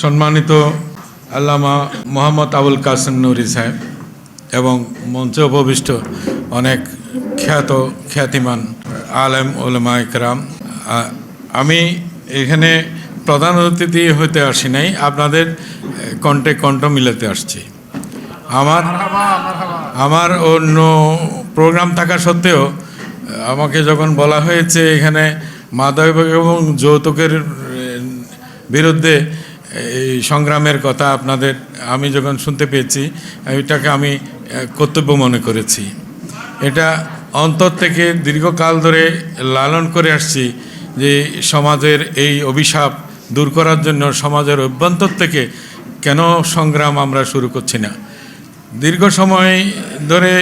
সম্মানিত আল্লামা মোহাম্মদ আবুল কাসেম নুরি সাহেব এবং মঞ্চে উপবিষ্ট অনেক খ্যাত, খ্যাতিমান আলেম ওলেমা ইকরাম আমি এখানে প্রধান অতিথি হতে আসি নাই, আপনাদের কণ্ঠে কণ্ঠ মিলাতে আসছি। আমার আমার অন্য প্রোগ্রাম থাকা সত্ত্বেও, আমাকে যখন বলা হয়েছে এখানে মাদক এবং যৌতুকের বিরুদ্ধে এই সংগ্রামের কথা আপনাদের, আমি যখন শুনতে পেয়েছি, এটাকে আমি কর্তব্য মনে করেছি। এটা অন্তর থেকে দীর্ঘকাল ধরে লালন করে আসছি যে সমাজের এই অভিশাপ দূর করার জন্য সমাজের অভ্যন্তর থেকে কেন সংগ্রাম আমরা শুরু করছি না। দীর্ঘ সময় ধরে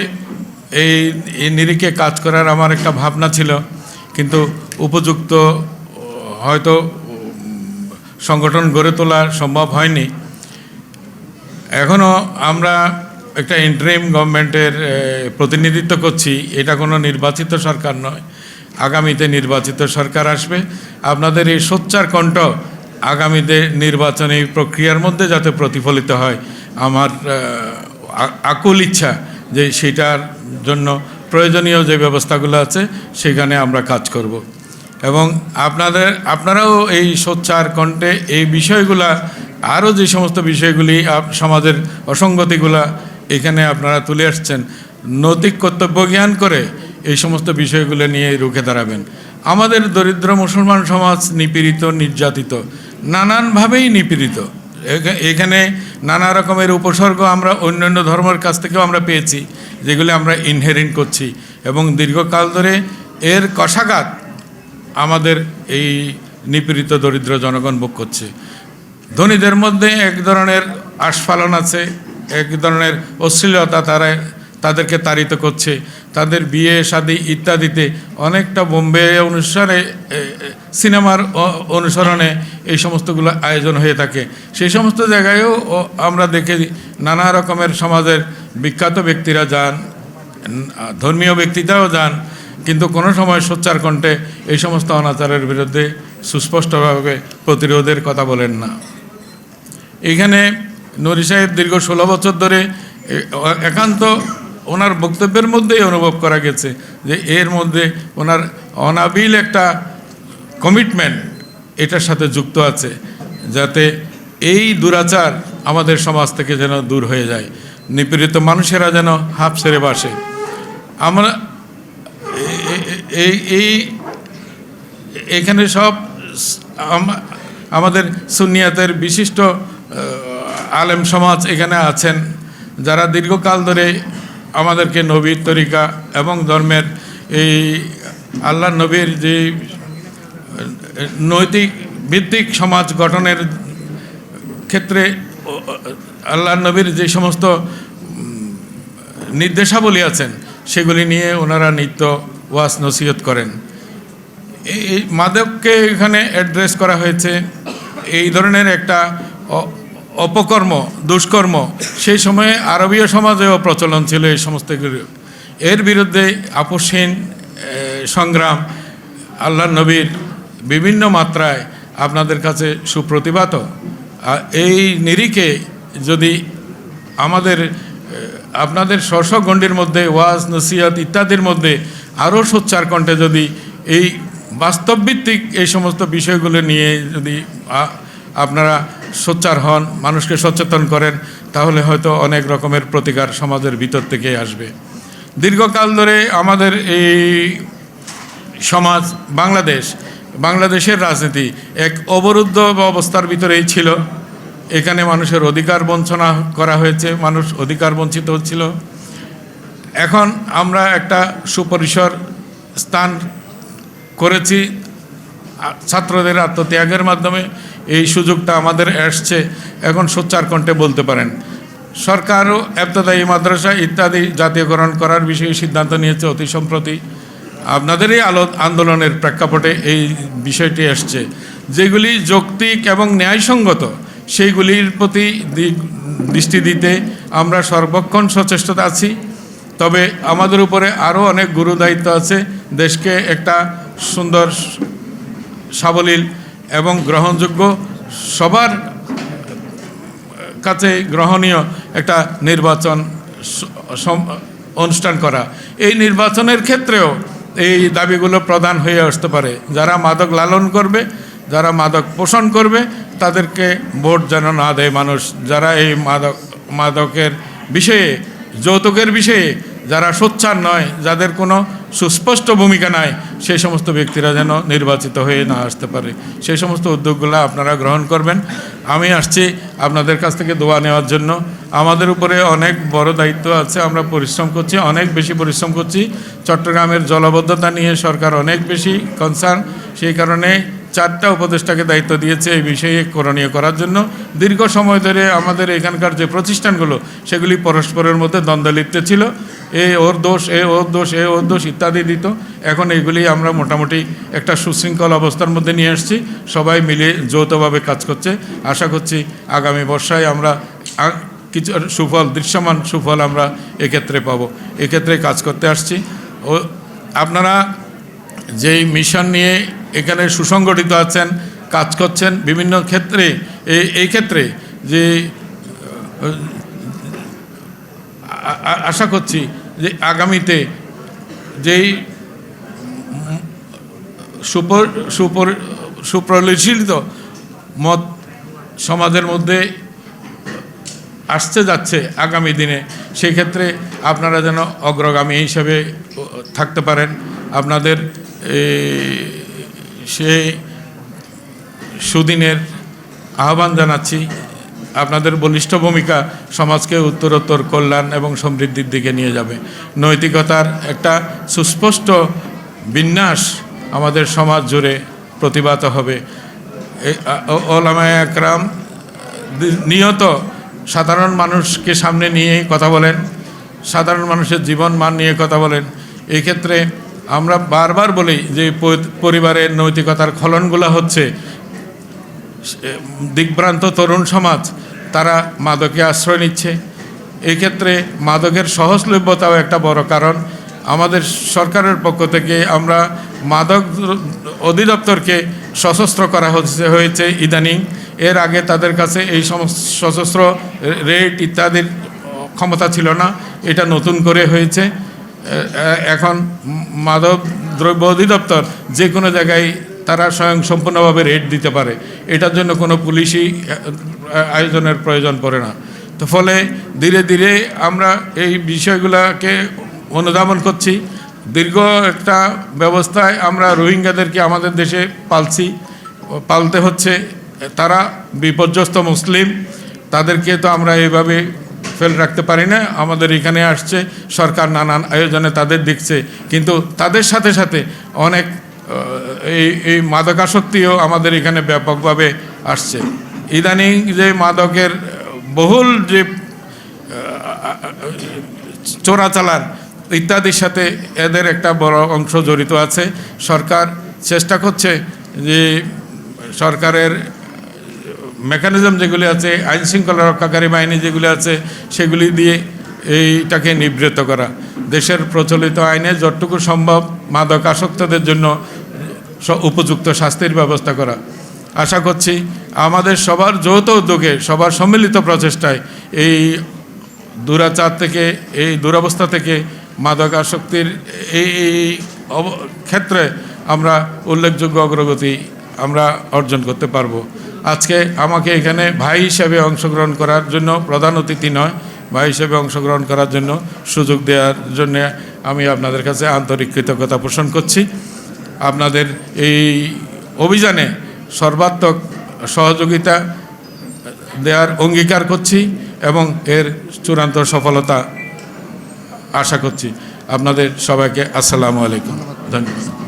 এই নিরিখে কাজ করার আমার একটা ভাবনা ছিল, কিন্তু উপযুক্ত, হয়তো সংগঠন গড়ে তোলা সম্ভব হয়নি। এখনও আমরা একটা ইন্টারিম গভর্নমেন্টের প্রতিনিধিত্ব করছি। এটা কোনো নির্বাচিত সরকার নয়। আগামীতে নির্বাচিত সরকার আসবে। আপনাদের এই সোচ্চার কণ্ঠ আগামীতে নির্বাচনী প্রক্রিয়ার মধ্যে যাতে প্রতিফলিত হয়, আমার আকুল ইচ্ছা যে সেটার জন্য প্রয়োজনীয় যে ব্যবস্থাগুলো আছে, সেখানে আমরা কাজ করব। এবং আপনাদের, আপনারাও এই সোচ্চার কণ্ঠে এই বিষয়গুলা, আরও যে সমস্ত বিষয়গুলি সমাজের অসঙ্গতিগুলা এখানে আপনারা তুলে আসছেন, নৈতিক কর্তব্য জ্ঞান করে এই সমস্ত বিষয়গুলো নিয়ে রুখে দাঁড়াবেন। আমাদের দরিদ্র মুসলমান সমাজ নিপীড়িত, নির্যাতিত, নানানভাবেই নিপীড়িত। এখানে নানা রকমের উপসর্গ আমরা অন্যান্য ধর্মের কাছ থেকেও আমরা পেয়েছি, যেগুলি আমরা ইনহেরিন করছি এবং দীর্ঘকাল ধরে এর কষাঘাত আমাদের এই নিপীড়িত দরিদ্র জনগণ ভোগ করছে। ধনীদের মধ্যে এক ধরনের আস্ফালন আছে এক ধরনের অশ্লীলতা তারা তাদেরকে তাড়িত করছে। তাদের বিয়ে শাদী ইত্যাদিতে অনেকটা বোম্বে এ, সিনেমার অনুসরণে এই সমস্তগুলো আয়োজন হয়ে থাকে। সেই সমস্ত জায়গায়ও আমরা দেখে নানা রকমের সমাজের বিখ্যাত ব্যক্তিরা যান ধর্মীয় ব্যক্তিরাও যান কিন্তু কোনো সময় সোচ্চার কণ্ঠে এই সমস্ত অনাচারের বিরুদ্ধে সুস্পষ্টভাবে প্রতিরোধের কথা বলেন না। এখানে নুরি সাহেব দীর্ঘ ষোলো বছর ধরে একান্ত ওনার বক্তব্যের মধ্যেই অনুভব করা গেছে যে এর মধ্যে ওনার অনাবিল একটা কমিটমেন্ট এটার সাথে যুক্ত আছে যাতে এই দুরাচার আমাদের সমাজ থেকে যেন দূর হয়ে যায়। নিপীড়িত মানুষেরা যেন হাফ ছেড়ে বাসে। আমরা এই এই, এখানে সব আমাদের সুনিয়াতের বিশিষ্ট আলেম সমাজ এখানে আছেন, যারা দীর্ঘকাল ধরে আমাদেরকে নবীর তরিকা এবং ধর্মের এই আল্লাহ নবীর যে, নৈতিক ভিত্তিক সমাজ গঠনের ক্ষেত্রে আল্লাহ নবীর যে সমস্ত নির্দেশাবলী আছেন, সেগুলি নিয়ে ওনারা নিত্য ওয়াস নসিহত করেন। এই মাদককে এখানে অ্যাড্রেস করা হয়েছে। এই ধরনের একটা অপকর্ম, দুষ্কর্ম, সেই সময়ে আরবীয় সমাজেও প্রচলন ছিল এই সমস্ত এর বিরুদ্ধে আপসহীন সংগ্রাম আল্লাহ নবীর বিভিন্ন মাত্রায় আপনাদের কাছে সুপ্রতিভাত। এই নিরিখে যদি আমাদের আপনাদের স্বস্ব গণ্ডির মধ্যে ওয়াজ নসিহত ইত্যাদির মধ্যে আরও সোচ্চার কণ্ঠে যদি এই বাস্তবভিত্তিক এই সমস্ত বিষয়গুলো নিয়ে যদি আপনারা সোচ্চার হন, মানুষকে সচেতন করেন, তাহলে হয়তো অনেক রকমের প্রতিকার সমাজের ভিতর থেকে আসবে। দীর্ঘকাল ধরে আমাদের এই সমাজ, বাংলাদেশ, বাংলাদেশের রাজনীতি এক অবরুদ্ধ অবস্থার ভিতরেই ছিল। এখানে মানুষের অধিকার বঞ্চনা করা হয়েছে, মানুষ অধিকার বঞ্চিত হচ্ছিল। এখন আমরা একটা সুপরিসর স্থান করেছি ছাত্রদের আত্মত্যাগের মাধ্যমে। এই সুযোগটা আমাদের আসছে। এখন সোচ্চার কণ্ঠে বলতে পারেন, সরকারও এবতদায়ী মাদ্রাসা ইত্যাদি জাতীয়করণ করার বিষয়ে সিদ্ধান্ত নিয়েছে অতি সম্প্রতি। আপনাদেরই আলো, আন্দোলনের প্রেক্ষাপটে এই বিষয়টি আসছে। যেগুলি যৌক্তিক এবং ন্যায়সঙ্গত, সেইগুলির প্রতি দৃষ্টি দিতে আমরা সর্বক্ষণ সচেষ্ট আছি। তবে আমাদের উপরে আরও অনেক গুরু দায়িত্ব আছে। দেশকে একটা সুন্দর, সাবলীল এবং গ্রহণযোগ্য, সবার কাছে গ্রহণীয় একটা নির্বাচন অনুষ্ঠান করা। এই নির্বাচনের ক্ষেত্রেও এই দাবিগুলো প্রদান হয়ে আসতে পারে। যারা মাদক লালন করবে, যারা মাদক পোষণ করবে, তাদেরকে ভোট যেন না দেয় মানুষ। যারা এই মাদক, মাদকের বিষয়ে যৌতুকের বিষয়ে যারা সোচ্চার নয়, যাদের কোনো সুস্পষ্ট ভূমিকা নাই, সেই সমস্ত ব্যক্তিরা যেন নির্বাচিত হয়ে না আসতে পারে। সেই সমস্ত উদ্যোগগুলো আপনারা গ্রহণ করবেন। আমি আসছি আপনাদের কাছ থেকে দোয়া নেওয়ার জন্য। আমাদের উপরে অনেক বড় দায়িত্ব আছে, আমরা পরিশ্রম করছি, অনেক বেশি পরিশ্রম করছি। চট্টগ্রামের জলবদ্ধতা নিয়ে সরকার অনেক বেশি কনসার্ন সেই কারণে চারটা উপদেষ্টাকে দায়িত্ব দিয়েছে এই বিষয়ে করণীয় করার জন্য। দীর্ঘ সময় ধরে আমাদের এখানকার যে প্রতিষ্ঠানগুলো, সেগুলি পরস্পরের মধ্যে দ্বন্দ্ব লিপ্ত ছিল। এ ওর দোষ, এ ওর দোষ, এ ওর দোষ ইত্যাদি দিত। এখন এইগুলি আমরা মোটামুটি একটা সুশৃঙ্খল অবস্থার মধ্যে নিয়ে আসছি। সবাই মিলে যৌথভাবে কাজ করছে। আশা করছি আগামী বর্ষায় আমরা কিছু সুফল, দৃশ্যমান সুফল আমরা এক্ষেত্রে পাবো। এক্ষেত্রে কাজ করতে আসছি। ও, আপনারা যেই মিশন নিয়ে এখানে সুসংগঠিত আছেন, কাজ করছেন বিভিন্ন ক্ষেত্রে এই ক্ষেত্রে যে আশা করছি যে আগামীতে যেই সুপর সুপর সুপরিশীলিত মত সমাজের মধ্যে আসতে যাচ্ছে আগামী দিনে, সেই ক্ষেত্রে আপনারা যেন অগ্রগামী হিসেবে থাকতে পারেন। আপনাদের সেই সুদিনের আহ্বান জানাচ্ছি। আপনাদের বলিষ্ঠ ভূমিকা সমাজকে উত্তরোত্তর, কল্যাণ এবং সমৃদ্ধির দিকে নিয়ে যাবে। নৈতিকতার একটা সুস্পষ্ট বিন্যাস আমাদের সমাজ জুড়ে প্রতিভাত হবে। এই আ- একরাম নিয়ত সাধারণ মানুষকে সামনে নিয়ে কথা বলেন, সাধারণ মানুষের জীবন মান নিয়ে কথা বলেন। এই ক্ষেত্রে আমরা বারবার বলি যে পরিবারের নৈতিকতার খলনগুলো হচ্ছে দিগ্ভ্রান্ত তরুণ সমাজ, তারা মাদকে আশ্রয় নিচ্ছে। এক্ষেত্রে মাদকের সহজলভ্যতাও একটা বড় কারণ। আমাদের সরকারের পক্ষ থেকে আমরা মাদক অধিদপ্তরকে সশস্ত্র করা হচ্ছে হয়েছে ইদানিং। এর আগে তাদের কাছে এই সশস্ত্র রেট ইত্যাদির ক্ষমতা ছিল না। এটা নতুন করে হয়েছে। এখন মাদক দ্রব্য অধিদপ্তর যে কোনো জায়গায় তারা স্বয়ং সম্পূর্ণভাবে রেট দিতে পারে। এটার জন্য কোনো পুলিশি আয়োজনের প্রয়োজন পড়ে না। তো ফলে ধীরে ধীরে আমরা এই বিষয়গুলোকে অনুধাবন করছি। দীর্ঘ একটা ব্যবস্থায় আমরা রোহিঙ্গাদেরকে আমাদের দেশে পালছি। পালতে হচ্ছে, তারা বিপর্যস্ত মুসলিম, তাদেরকে তো আমরা এইভাবে ফেল রাখতে পারি না। আমাদের এখানে আসছে, সরকার নানান আয়োজনে তাদের দেখছে। কিন্তু তাদের সাথে সাথে অনেক এই এই মাদকাসক্তিও আমাদের এখানে ব্যাপকভাবে আসছে। ইদানিং যে মাদকের বহুল যে চোরাচালান, ইত্যাদির সাথে এদের একটা বড় অংশ জড়িত আছে। সরকার চেষ্টা করছে যে সরকারের মেকানিজম যেগুলি আছে আইন শৃঙ্খলা রক্ষাকারী বাহিনী যেগুলি আছে, সেগুলি দিয়ে এইটাকে নিবৃত্ত করা। দেশের প্রচলিত আইনে যতটুকু সম্ভব মাদক আসক্তদের জন্য উপযুক্ত শাস্তির ব্যবস্থা করা। আশা করছি আমাদের সবার যৌথ উদ্যোগে, সবার সম্মিলিত প্রচেষ্টায় এই দুরাচার থেকে, এই দুরবস্থা থেকে মাদক আসক্তির এই ক্ষেত্রে আমরা উল্লেখযোগ্য অগ্রগতি আমরা অর্জন করতে পারব। আজকে আমাকে এখানে ভাই হিসেবে অংশগ্রহণ করার জন্য প্রধান অতিথি নয়, ভাই হিসেবে অংশগ্রহণ করার জন্য সুযোগ দেওয়ার জন্য আমি আপনাদের কাছে আন্তরিক কৃতজ্ঞতা পোষণ করছি। আপনাদের এই অভিযানে সর্বাত্মক সহযোগিতা দেওয়ার অঙ্গীকার করছি এবং এর চূড়ান্ত সফলতা আশা করছি। আপনাদের সবাইকে আসসালামু আলাইকুম। ধন্যবাদ।